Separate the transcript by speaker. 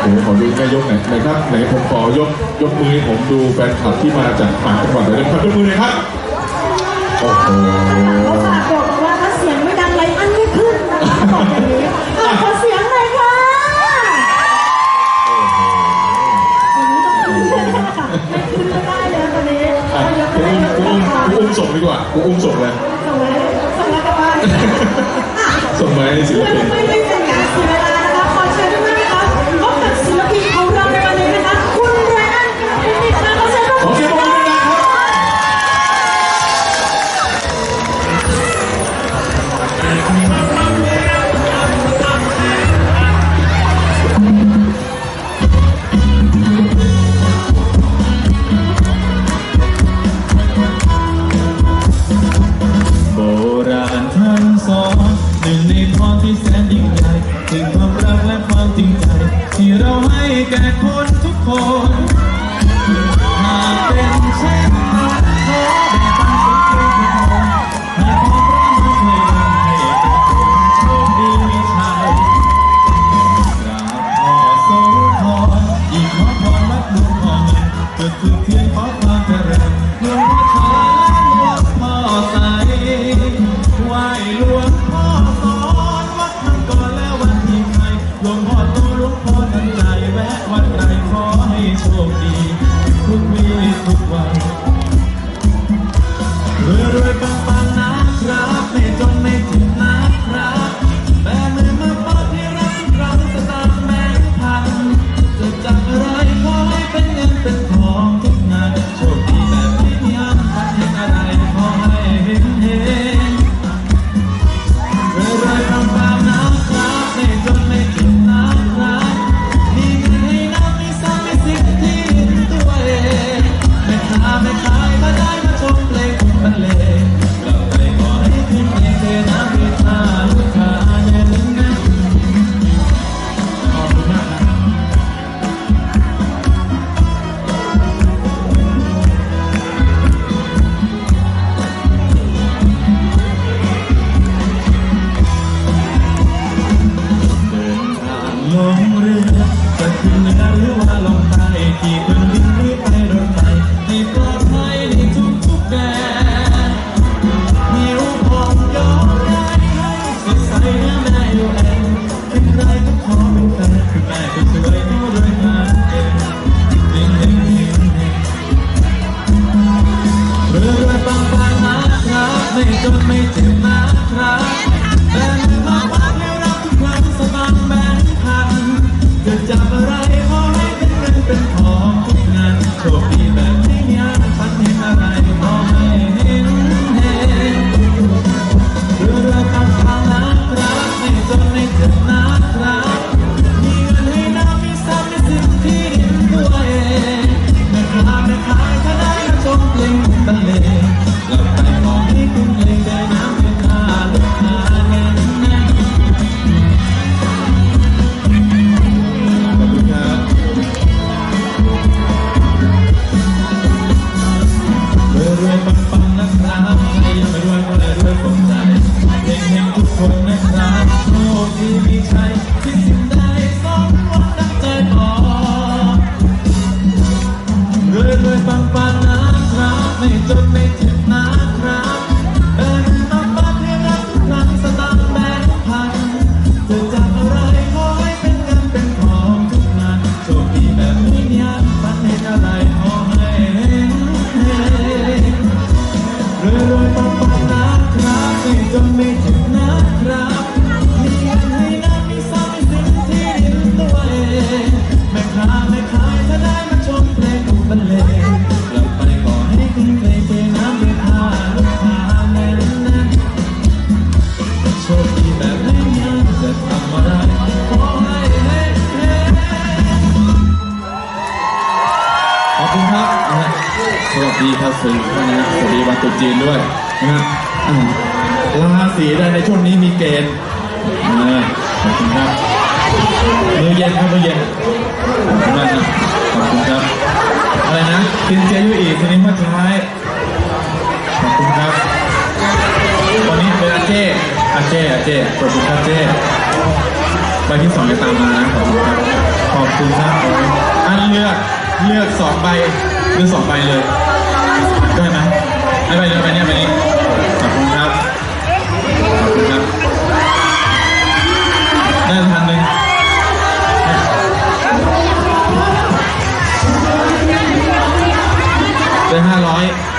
Speaker 1: โอ้โหขอดูแม่ยกไหนไหนครับไหนผมขอยกยกมือให้ผมดูแฟนคลับที่มาจากต่างจังหวัดเลยนะครับยกมือเลยครับโอ้โห
Speaker 2: เขาฝากบอกว่าถ้าเสียงไม่ดังไรอันไม่ขึ้นนะคะบอกอย่างนี้อะขอเสียงหน่อยค่ะวันนี้ต้องขึ้นเลยค่ะไม่ขึ้นไม่ได้เลยตอนนี้
Speaker 1: อะ
Speaker 2: เอายก
Speaker 1: กู
Speaker 2: ให้
Speaker 1: อุ้ม
Speaker 2: ย
Speaker 1: กูอุ้มกูอุ้มส่งดีกว่ากูอุ้มส่งเลย
Speaker 2: ส่งไว้ส่งไว้กลับบ้าน
Speaker 1: ส่งมาให้ศิล
Speaker 2: เพื่อ
Speaker 1: ปิน
Speaker 2: ไม่
Speaker 3: แก่คนทุกคน นะไม่จนไม่ถึงนะครับมีเงินให้นับมีทรัพย์มีสินที่ดินตัวเองแม่ค้าแม่ขายถ้าได้มาชมเพลงบรรเลงกลับไปขอให้คุณเพลงเทน้ำด้วยผ้าลูกค้าแน่นแน่นโชคดีแบบไม่มีอันจะทำอะไรขอให้เฮ้เฮ้ขอบคุณครับนะฮะสวัสดีครับสื่อท่านนะสวัสดีวันตรุษจีนด้วยนะฮะ อ่าราศีใดในช่วงนี้มีเกณฑ์นะขอบคุณครับมือเย็นครับมือเย็นขอบคุณมากนะขอบคุณครับอะไรนะซินเจียยุอีซินิมาท้ายขอบคุณครับวันนี้เป็นอาเจ้อาเจ้อาเจ้ขอบคุณครับเจ้ไปที่สองจะตามมานะขอบคุณครับขอบคุณครับอันเลือกเลือกสองใบเลือกสองใบเลยได้ไหมได้ใบเดีย ไ